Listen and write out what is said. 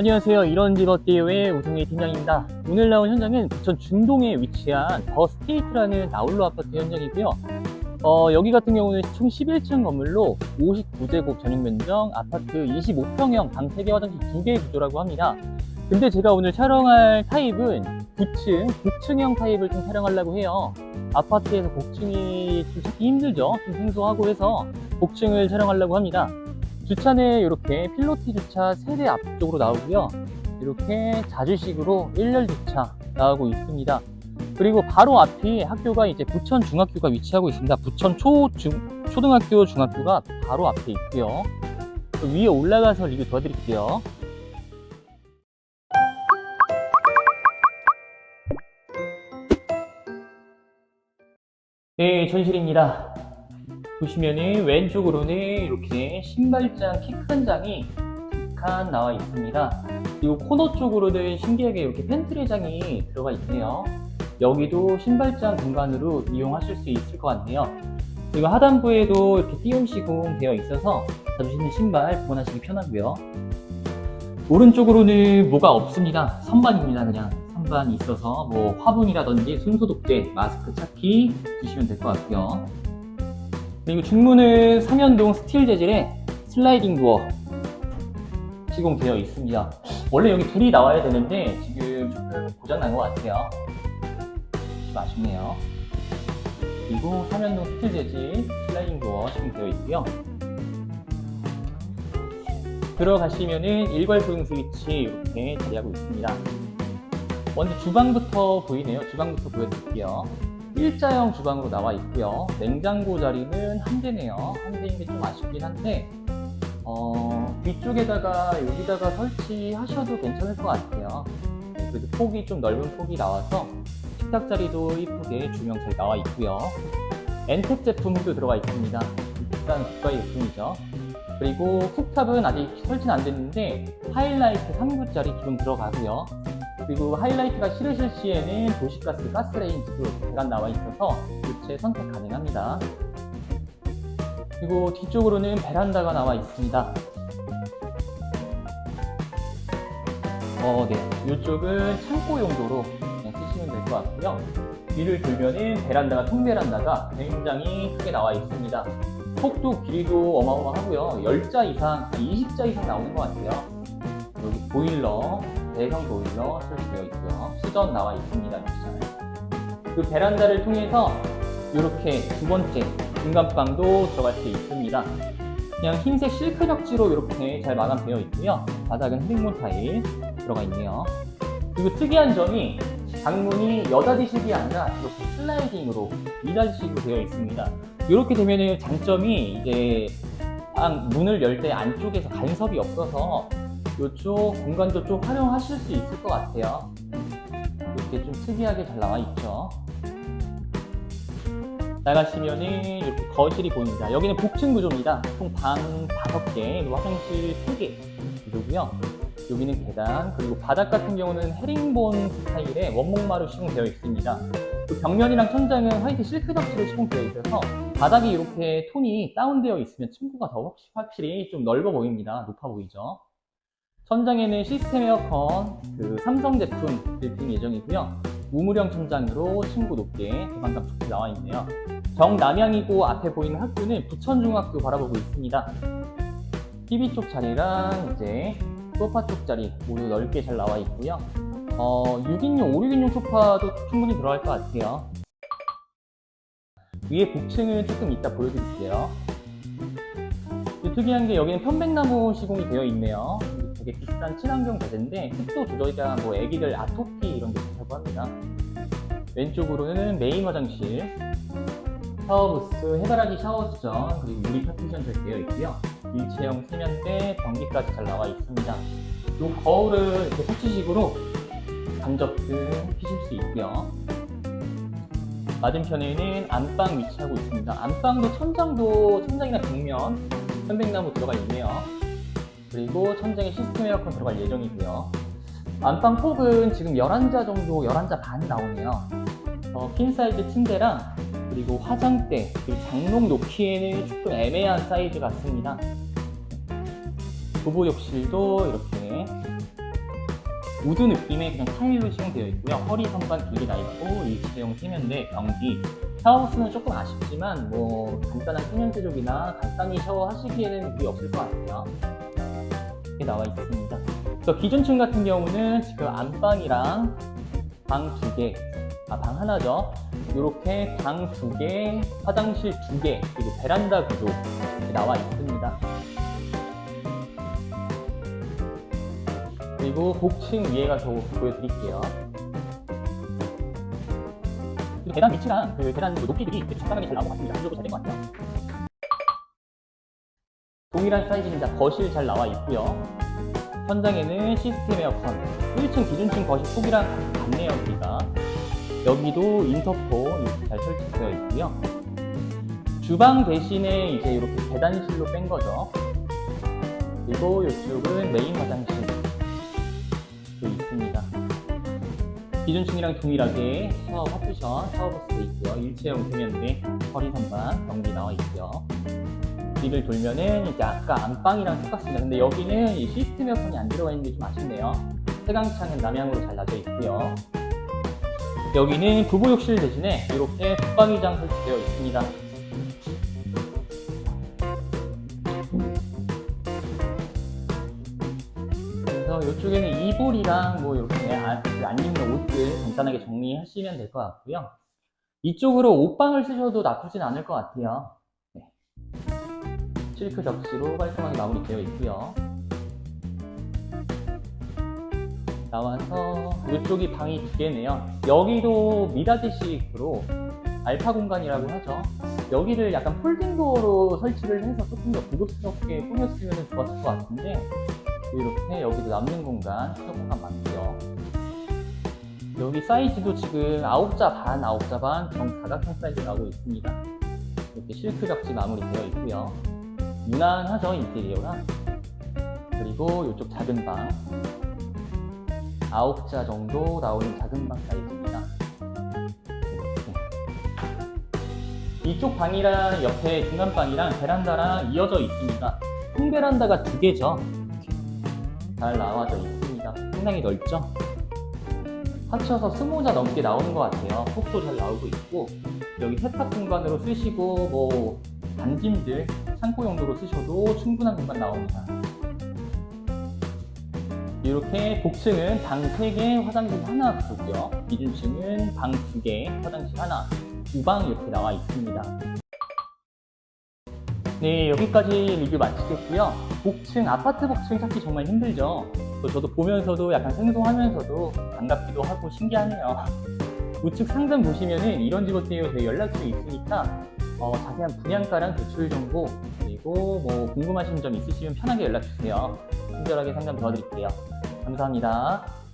안녕하세요. 이런 집 어때요의 우승희 팀장입니다. 오늘 나온 현장은 부천 중동에 위치한 더 스테이트라는 나홀로 아파트 현장이고요. 어, 여기 같은 경우는 총 11층 건물로 59제곱 전용 면적 아파트 25평형 방 3개 화장실 2개 구조라고 합니다. 근데 제가 오늘 촬영할 타입은 9층, 복층형 타입을 좀 촬영하려고 해요. 아파트에서 복층이 좀 찾기 힘들죠. 좀 생소하고 해서 복층을 촬영하려고 합니다. 주차는 이렇게 필로티 주차 세대 앞쪽으로 나오고요. 이렇게 자주식으로 1열 주차 나오고 있습니다. 그리고 바로 앞이 학교가 이제 부천 중학교가 위치하고 있습니다. 부천 초, 중, 초등학교, 중학교가 바로 앞에 있고요. 그 위에 올라가서 리뷰 도와드릴게요. 네, 전실입니다. 보시면은 왼쪽으로는 이렇게 신발장 키 큰 장이 두칸 나와 있습니다. 그리고 코너 쪽으로는 신기하게 이렇게 팬트리장이 들어가 있네요. 여기도 신발장 공간으로 이용하실 수 있을 것 같네요. 그리고 하단부에도 이렇게 띄움 시공 되어 있어서 신는 신발 보관하시기 편하고요. 오른쪽으로는 뭐가 없습니다. 선반입니다, 그냥. 선반이 있어서 뭐 화분이라든지 손소독제, 마스크 찾기 주시면 될 것 같고요. 그리고 중문은 삼연동 스틸 재질의 슬라이딩 도어 시공되어 있습니다. 원래 여기 둘이 나와야 되는데 지금 조금 고장난 것 같아요. 좀 아쉽네요. 그리고 삼연동 스틸 재질 슬라이딩 도어 시공되어 있고요. 들어가시면은 일괄 소형 스위치 이렇게 자리하고 있습니다. 먼저 주방부터 보이네요. 주방부터 보여드릴게요. 일자형 주방으로 나와 있고요. 냉장고 자리는 한 대네요. 한 대인 게 좀 아쉽긴 한데 어, 뒤쪽에다가 여기다가 설치하셔도 괜찮을 것 같아요. 그래도 폭이 좀 넓은 폭이 나와서 식탁 자리도 이쁘게 조명 잘 나와 있고요. 엔텍 제품도 들어가 있습니다. 비싼 국가의 제품이죠. 그리고 쿡탑은 아직 설치는 안 됐는데 하이라이트 3구짜리 기본 들어가고요. 그리고 하이라이트가 싫으실 시에는 도시가스 가스레인지도 대간 나와 있어서 교체 선택 가능합니다. 그리고 뒤쪽으로는 베란다가 나와 있습니다. 어, 네. 이쪽은 창고 용도로 쓰시면 될 것 같고요. 뒤를 돌면은 베란다가 통베란다가 굉장히 크게 나와 있습니다. 폭도 길이도 어마어마하고요. 10자 이상, 20자 이상 나오는 것 같아요. 여기 보일러, 대형 보일러 설치되어 있고요. 수전 나와 있습니다. 그 베란다를 통해서 이렇게 두 번째 중간방도 들어갈 수 있습니다. 그냥 흰색 실크 벽지로 이렇게 잘 마감되어 있고요. 바닥은 흑mon 타일 들어가 있네요. 그리고 특이한 점이 방문이 여닫이식이 아니라 이렇게 슬라이딩으로 미닫이식으로 되어 있습니다. 이렇게 되면 장점이 이제 방 문을 열 때 안쪽에서 간섭이 없어서 이쪽 공간도 좀 활용하실 수 있을 것 같아요. 이렇게 좀 특이하게 잘 나와 있죠. 나가시면은 이렇게 거실이 보입니다. 여기는 복층 구조입니다. 총방 5개, 그리고 화장실 3개 구조고요. 여기는 계단, 그리고 바닥 같은 경우는 헤링본 스타일의 원목마루 시공되어 있습니다. 그 벽면이랑 천장은 화이트 실크 덕지로 시공되어 있어서 바닥이 이렇게 톤이 다운되어 있으면 층고가 더 확- 확실히 좀 넓어 보입니다. 높아 보이죠? 천장에는 시스템 에어컨, 그 삼성 제품 빌딩 예정이고요. 우물형 천장으로 층고 높게 개방감 좋게 나와 있네요. 정남향이고 앞에 보이는 학교는 부천중학교 바라보고 있습니다. TV 쪽 자리랑 이제 소파 쪽 자리 모두 넓게 잘 나와 있고요. 어, 6인용, 5, 6인용 소파도 충분히 들어갈 것 같아요. 위에 복층은 조금 이따 보여드릴게요. 또 특이한 게 여기는 편백나무 시공이 되어 있네요. 되게 비싼 친환경 자재인데 습도 조절이랑 뭐 애기들 아토피 이런 게 좋다고 합니다. 왼쪽으로는 메인 화장실, 샤워부스, 해바라기 샤워 수전, 그리고 유리 파티션 잘 되어 있고요. 일체형 세면대, 변기까지 잘 나와 있습니다. 이 거울을 이렇게 터치식으로 간접 등 피실 수 있고요. 맞은편에는 안방 위치하고 있습니다. 안방도 천장도 천장이나 벽면 편백나무 들어가 있네요. 그리고 천장에 시스템 에어컨 들어갈 예정이고요. 안방 폭은 지금 11자 정도, 11자 반 나오네요. 어, 퀸 사이즈 침대랑 그리고 화장대, 그리고 장롱 놓기에는 조금 애매한 사이즈 같습니다. 부부 욕실도 이렇게 우드 느낌의 그냥 타일로 시공되어 있고요. 허리 선반 길게 나 있고 일체형 세면대 변기. 샤워부스는 조금 아쉽지만 뭐 간단한 세면대족이나 간단히 샤워하시기에는 무리 없을 것 같아요. 이렇게 나와 있습니다. 그래서 기존층 같은 경우는 지금 안방이랑 방 두 개, 아, 방 하나죠. 이렇게 방 두 개, 화장실 두 개, 그리고 베란다 구조 이렇게 나와 있습니다. 그리고 복층 위에 가서 보여드릴게요. 계단 위치랑 그 계단 높이들이 이렇게 적당하게 잘 나온 것 같습니다. 구조도 잘된 것 같아요. 동일한 사이즈입니다. 거실 잘 나와 있고요. 현장에는 시스템 에어컨, 1층 기준층 거실 폭이랑 같네요, 여기가. 여기도 인터폰 이렇게 잘 설치되어 있고요. 주방 대신에 이제 이렇게 계단실로 뺀 거죠. 그리고 이쪽은 메인 화장실. 기존층이랑 동일하게 샤워 화투션, 샤워버스도 있고요. 일체형 세면대, 허리 선반, 변기 나와 있고요. 뒤를 돌면은 이제 아까 안방이랑 똑같습니다. 근데 여기는 이 시스템 에어컨이 안 들어가 있는 게 좀 아쉽네요. 태강창은 남향으로 잘 나져 있고요. 여기는 부부 욕실 대신에 이렇게 붙박이장 설치되어 있습니다. 이쪽에는 이불이랑 뭐 이렇게 안, 안 입는 옷들 간단하게 정리하시면 될 것 같고요. 이쪽으로 옷방을 쓰셔도 나쁘진 않을 것 같아요. 네. 실크 접시로 깔끔하게 마무리되어 있고요. 나와서 이쪽이 방이 두 개네요. 여기도 미라지식으로 알파 공간이라고 하죠. 여기를 약간 폴딩 도어로 설치를 해서 조금 더 고급스럽게 꾸몄으면 좋았을 것 같은데 이렇게 여기도 남는 공간, 수납 공간 많고요. 여기 사이즈도 지금 9자 반, 9자 반 정사각형 사이즈 나오고 있습니다. 이렇게 실크 접시 마무리되어 있고요. 무난하죠 인테리어가. 그리고 이쪽 작은 방, 9자 정도 나오는 작은 방 사이즈입니다. 이렇게. 이쪽 방이랑 옆에 중간 방이랑 베란다랑 이어져 있습니다. 큰 베란다가 두 개죠. 잘 나와져 있습니다. 상당히 넓죠? 합쳐서 스무자 넘게 나오는 것 같아요. 폭도 잘 나오고 있고 여기 세탁 공간으로 쓰시고 뭐 반짐들 창고 용도로 쓰셔도 충분한 공간 나옵니다. 이렇게 복층은 방 3개, 화장실 하나 구조고요. 기준층은 방 2개, 화장실 하나, 두방 이렇게 나와 있습니다. 네, 여기까지 리뷰 마치겠고요. 복층, 아파트 복층 찾기 정말 힘들죠. 또 저도 보면서도 약간 생소하면서도 반갑기도 하고 신기하네요. 우측 상단 보시면은 이런 집 어때요? 제 연락처이 있으니까 어, 자세한 분양가랑 대출 정보 그리고 뭐 궁금하신 점 있으시면 편하게 연락 주세요. 친절하게 상담 도와드릴게요. 감사합니다.